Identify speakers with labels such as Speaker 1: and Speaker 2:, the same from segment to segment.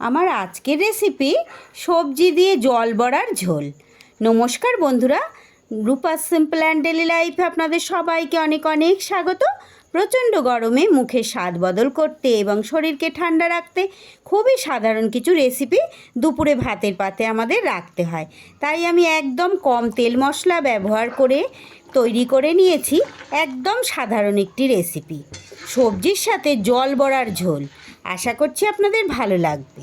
Speaker 1: আমার আজকের রেসিপি সবজি দিয়ে জল বড়ার ঝোল। নমস্কার বন্ধুরা রূপাস সিম্পল অ্যান্ড ডেলি লাইফে আপনাদের সবাইকে অনেক অনেক স্বাগত। প্রচণ্ড গরমে মুখে স্বাদ বদল করতে এবং শরীরকে ঠান্ডা রাখতে খুবই সাধারণ কিছু রেসিপি দুপুরে ভাতের পাতে আমাদের রাখতে হয়। তাই আমি একদম কম তেল মশলা ব্যবহার করে তৈরি করে নিয়েছি, একদম সাধারণ একটি রেসিপি সবজির সাথে জল বড়ার ঝোল। আশা করছি আপনাদের ভালো লাগবে।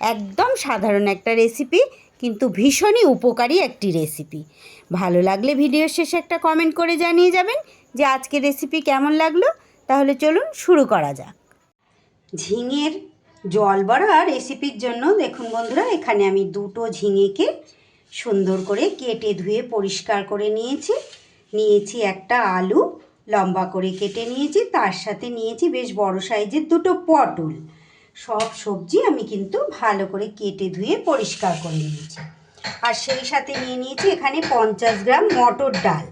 Speaker 1: একদম সাধারণ একটা রেসিপি কিন্তু ভীষণই উপকারী একটি রেসিপি ভালো লাগলে ভিডিও শেষে একটা কমেন্ট করে জানিয়ে যাবেন যে আজকে রেসিপি কেমন লাগল। তাহলে চলুন শুরু করা যাক। ঝিঙের জল বড়া রেসিপির জন্য দেখুন বন্ধুরা, এখানে আমি দুটো ঝিঙেকে সুন্দর করে কেটে ধুয়ে পরিষ্কার করে নিয়েছি। নিয়েছি একটা আলু লম্বা করে কেটে নিয়েছি, তার সাথে নিয়েছি বেশ বড় সাইজের দুটো পটল। সব সবজি আমি কিন্তু ভালো করে কেটে ধুয়ে পরিষ্কার করে নিয়েছি। আর সেই সাথে নিয়ে নিয়েছি এখানে পঞ্চাশ গ্রাম মটর ডাল।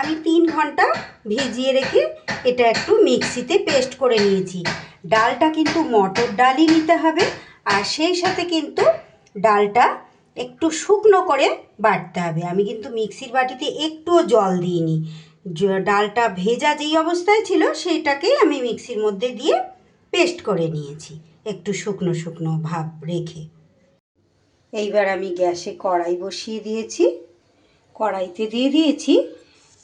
Speaker 1: আমি তিন ঘণ্টা ভিজিয়ে রেখে এটা একটু মিক্সিতে পেস্ট করে নিয়েছি। ডালটা কিন্তু মটর ডালই নিতে হবে, আর সেই সাথে কিন্তু ডালটা একটু শুকনো করে বাটতে হবে। আমি কিন্তু মিক্সির বাটিতে একটুও জল দিইনি। ডালটা ভেজা যেই অবস্থায় ছিল, সেইটাকেই আমি মিক্সির মধ্যে দিয়ে পেস্ট করে নিয়েছি, একটু শুকনো শুকনো ভাব রেখে। এইবার আমি গ্যাসে কড়াই বসিয়ে দিয়েছি। কড়াইতে দিয়ে দিয়েছি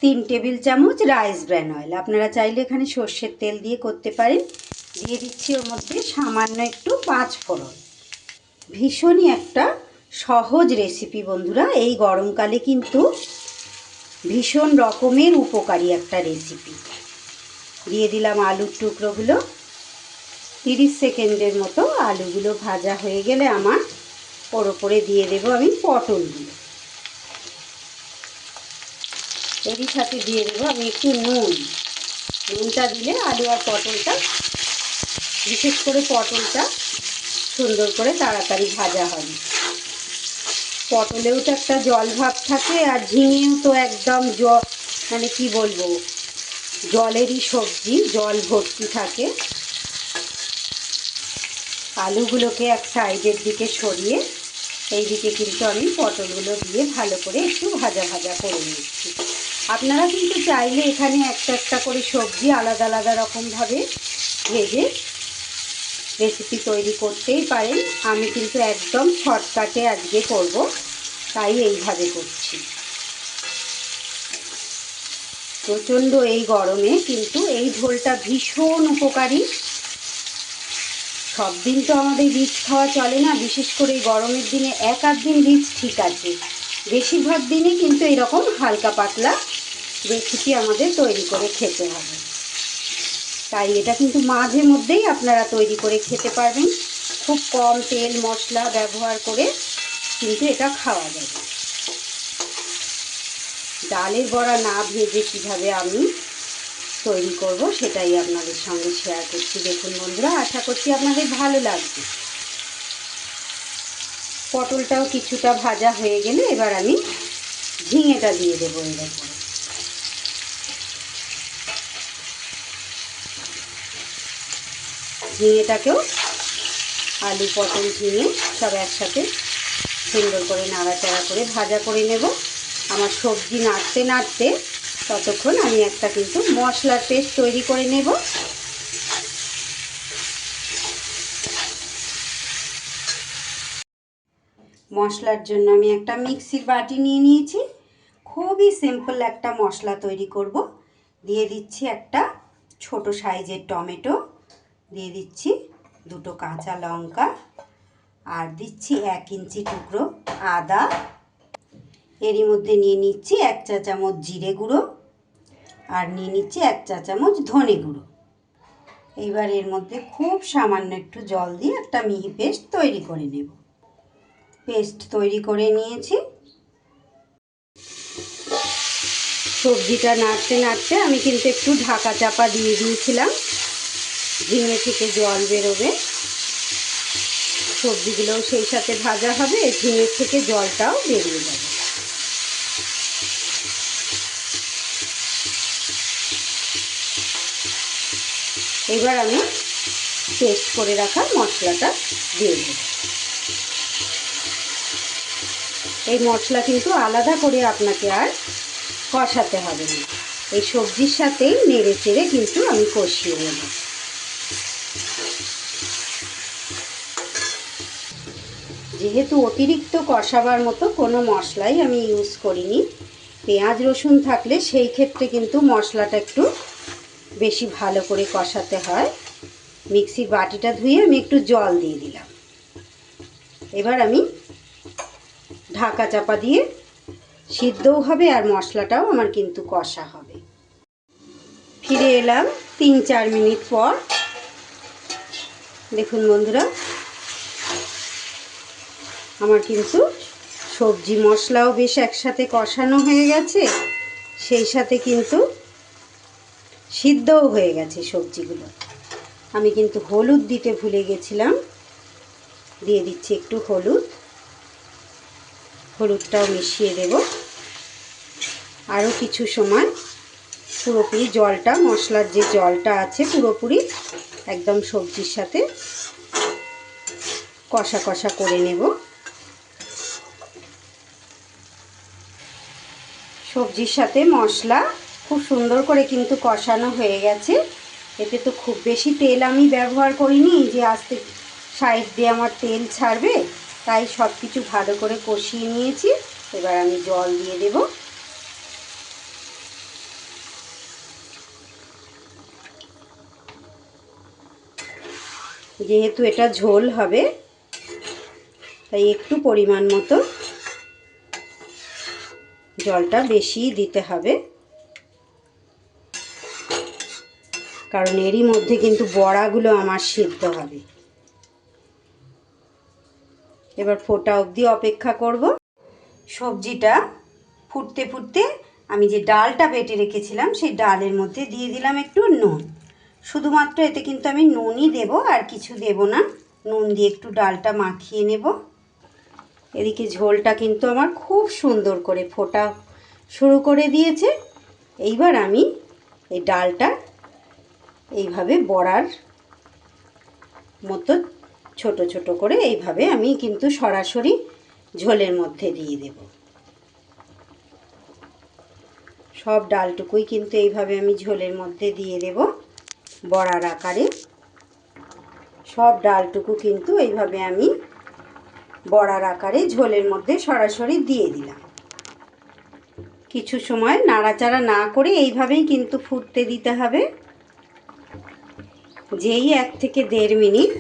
Speaker 1: তিন টেবিল চামচ রাইস ব্র্যান অয়েল। আপনারা চাইলে এখানে সর্ষের তেল দিয়ে করতে পারেন। দিয়ে দিচ্ছি ওর মধ্যে সামান্য একটু পাঁচ ফোড়ন। ভীষণই একটা সহজ রেসিপি বন্ধুরা। এই গরমকালে কিন্তু ভীষণ রকমের উপকারী একটা রেসিপি দিয়ে দিলাম আলুর টুকরোগুলো। তিরিশ সেকেন্ডের মতো আলুগুলো ভাজা হয়ে গেলে আমার ওর ওপরে দিয়ে দেবো আমি পটলগুলো। এরই সাথে দিয়ে দেবো আমি একটু নুন। নুনটা দিলে আলু আর পটলটা, বিশেষ করে পটলটা সুন্দর করে তাড়াতাড়ি ভাজা হবে। পটলেও তো একটা জল ভাব থাকে আর ঝিঙেও তো একদম জ মানে কি বলব, জলেরই সবজি, জল ভর্তি থাকে। আলুগুলোকে এক সাইডের দিকে সরিয়ে এই দিকে কিন্তু আমি পটলগুলো দিয়ে ভালো করে একটু ভাজা ভাজা করে নিচ্ছি। আপনারা কিন্তু চাইলে এখানে একটা একটা করে সবজি আলাদা আলাদা রকমভাবে ভেজে রেসিপি তৈরি করতেই পারেন। আমি কিন্তু একদম শর্টকাটে আজকে করব, তাই এইভাবে করছি। প্রচণ্ড এই গরমে কিন্তু এই ঝোলটা ভীষণ উপকারী। সব দিন তো আমাদের রিচ খাওয়া চলে না, বিশেষ করে এই গরমের দিনে এক আধ দিন রিচ ঠিক আছে। বেশিরভাগ দিনই কিন্তু এরকম হালকা পাতলা রেসিপি আমাদের তৈরি করে খেতে হবে। তাই এটা কিন্তু মাঝে মধ্যেই আপনারা তৈরি করে খেতে পারবেন। খুব কম তেল মশলা ব্যবহার করে কিন্তু এটা খাওয়া যাবে ডালের বড়া না ভেজে কীভাবে আমি তৈরি করব সেটাই আপনাদের সঙ্গে শেয়ার করছি। দেখুন বন্ধুরা, আশা করছি আপনাদের ভালো লাগবে। পটলটাও কিছুটা ভাজা হয়ে গেলে এবার আমি ঝিঙেটা দিয়ে দেবো এর ঝিঙেটাকেও আলু, পটল, ঝিঙে সব একসাথে সুন্দর করে নাড়াচাড়া করে ভাজা করে নেব। আমার সবজি নাড়তে নাড়তে ততক্ষণ আমি একটা কিন্তু মশলার পেস্ট তৈরি করে নেব। মশলার জন্য আমি একটা মিক্সির বাটি নিয়ে নিয়েছি। খুবই সিম্পল একটা মশলা তৈরি করব। দিয়ে দিচ্ছি একটা ছোট সাইজের টমেটো। দিয়ে দিচ্ছি দুটো কাঁচা লঙ্কা আর দিচ্ছি এক ইঞ্চি টুকরো আদা। এরই মধ্যে নিয়ে নিচ্ছি এক চা চামচ জিরে গুঁড়ো আর নিয়ে নিচ্ছি এক চা চামচ ধনে গুঁড়ো। এইবার এর মধ্যে খুব সামান্য একটু জল দিয়ে একটা মিহি পেস্ট তৈরি করে নেব। পেস্ট তৈরি করে নিয়েছি। সবজিটা নাড়তে নাড়তে আমি কিন্তু একটু ঢাকা চাপা দিয়ে দিয়েছিলাম। ঝিঙে থেকে জল বেরোবে। সবজিগুলোও সেই সাথে ভাজা হবে ঝিঙে থেকে জলটাও বেরিয়ে যাবে। এবার আমি পেস্ট করে রাখা মশলাটা দিয়ে দেবো। এই মশলা কিন্তু আলাদা করে আপনাকে আর কষাতে হবে না। এই সবজির সাথেই নেড়ে চেড়ে কিন্তু আমি কষিয়ে নেব। যেহেতু অতিরিক্ত কষাবার মতো কোনো মশলাই আমি ইউজ করিনি। পেঁয়াজ, রসুন থাকলে সেই ক্ষেত্রে কিন্তু মশলাটা একটু বেশি ভালো করে কষাতে হয়। মিক্সির বাটিটা ধুয়ে আমি একটু জল দিয়ে দিলাম। এবার আমি ঢাকা চাপা দিয়ে সিদ্ধও হবে আর মশলাটাও আমার কিন্তু কষা হবে। ফিরে এলাম তিন চার মিনিট পর। দেখুন বন্ধুরা আমার কিন্তু সবজি মশলাও বেশ একসাথে কষানো হয়ে গেছে। সেই সাথে কিন্তু সিদ্ধও হয়ে গেছে সবজিগুলো। আমি কিন্তু হলুদ দিতে ভুলে গেছিলাম। দিয়ে দিচ্ছি একটু হলুদ। হলুদটাও মিশিয়ে দেব। আরও কিছু সময় পুরোপুরি জলটা, মশলার যে জলটা আছে পুরোপুরি একদম সবজির সাথে কষা কষা করে নেব। সবজির সাথে মশলা খুব সুন্দর করে কিন্তু কষানো হয়ে গেছে। এতে তো খুব বেশি তেল আমি ব্যবহার করিনি, যে আস্তে সাইড দিয়ে আমার তেল ছাড়বে, তাই সব কিছু ভালো করে কষিয়ে নিয়েছি। এবার আমি জল দিয়ে দেব। যেহেতু এটা ঝোল হবে, তাই একটু পরিমাণ মতো জলটা বেশি দিতে হবে। কারণ এরই মধ্যে কিন্তু বড়াগুলো আমার সিদ্ধ হবে। এবার ফোটা অবধি অপেক্ষা করব। সবজিটা ফুটতে ফুটতে আমি যে ডালটা বেটে রেখেছিলাম, সেই ডালের মধ্যে দিয়ে দিলাম একটু নুন। শুধুমাত্র এতে কিন্তু আমি নুনই দেব, আর কিছু দেব না। নুন দিয়ে একটু ডালটা মাখিয়ে নেব। এদিকে ঝোলটা কিন্তু আমার খুব সুন্দর করে ফোটা শুরু করে দিয়েছে। এইবার আমি এই ডালটা এইভাবে বড়ার মতো ছোট ছোট করে এইভাবে আমি কিন্তু সরাসরি ঝোলের মধ্যে দিয়ে দেব। সব ডালটুকুই কিন্তু এইভাবে আমি ঝোলের মধ্যে দিয়ে দেব বড়ার আকারে। সব ডালটুকু কিন্তু এইভাবে আমি বড়ার আকারে ঝোলের মধ্যে সরাসরি দিয়ে দিলাম। কিছু সময় নাড়াচাড়া না করে এইভাবেই কিন্তু ফুটতে দিতে হবে। যেই এক থেকে দেড় মিনিট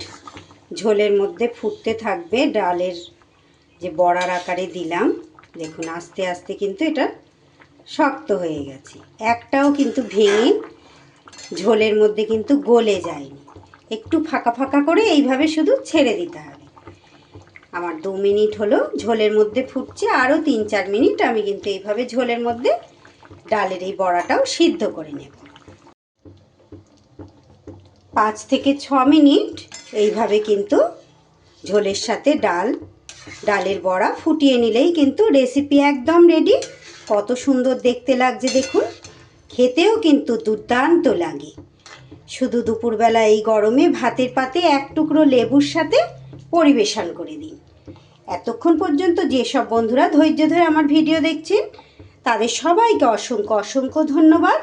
Speaker 1: ঝোলের মধ্যে ফুটতে থাকবে ডালের যে বড়ার আকারে দিলাম, দেখুন আস্তে আস্তে কিন্তু এটা শক্ত হয়ে গেছে। একটাও কিন্তু ভেঙে ঝোলের মধ্যে কিন্তু গলে যায়নি। একটু ফাঁকা ফাঁকা করে এইভাবে শুধু ছেড়ে দিতে হবে। আমার দু মিনিট হলো ঝোলের মধ্যে ফুটছে, আরও তিন চার মিনিট আমি কিন্তু এইভাবে ঝোলের মধ্যে ডালের এই বড়াটাও সিদ্ধ করে নেব। পাঁচ থেকে ছ মিনিট এইভাবে কিন্তু ঝোলের সাথে ডাল, ডালের বড়া ফুটিয়ে নিলেই কিন্তু রেসিপি একদম রেডি। কত সুন্দর দেখতে লাগছে দেখুন, খেতেও কিন্তু দুর্দান্ত লাগে। শুধু দুপুরবেলা এই গরমে ভাতের পাতে এক টুকরো লেবুর সাথে পরিবেশন করে দিন এতক্ষণ পর্যন্ত যেসব বন্ধুরা ধৈর্য ধরে আমার ভিডিও দেখছেন, তাদের সবাইকে অসংখ্য অসংখ্য ধন্যবাদ।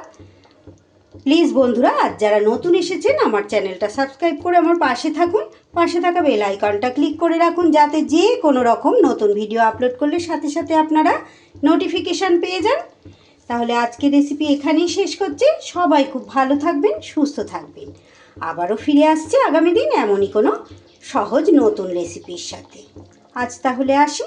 Speaker 1: প্লিজ বন্ধুরা আজ যারা নতুন এসেছেন, আমার চ্যানেলটা সাবস্ক্রাইব করে আমার পাশে থাকুন। পাশে থাকা বেল আইকনটা ক্লিক করে রাখুন, যাতে যে কোনো রকম নতুন ভিডিও আপলোড করলে সাথে সাথে আপনারা নোটিফিকেশান পেয়ে যান। তাহলে আজকে রেসিপি এখানেই শেষ করছি। সবাই খুব ভালো থাকবেন, সুস্থ থাকবেন। আবারও ফিরে আসছে আগামী দিন এমনই কোনো সহজ নতুন রেসিপির সাথে। আজ তাহলে আসি?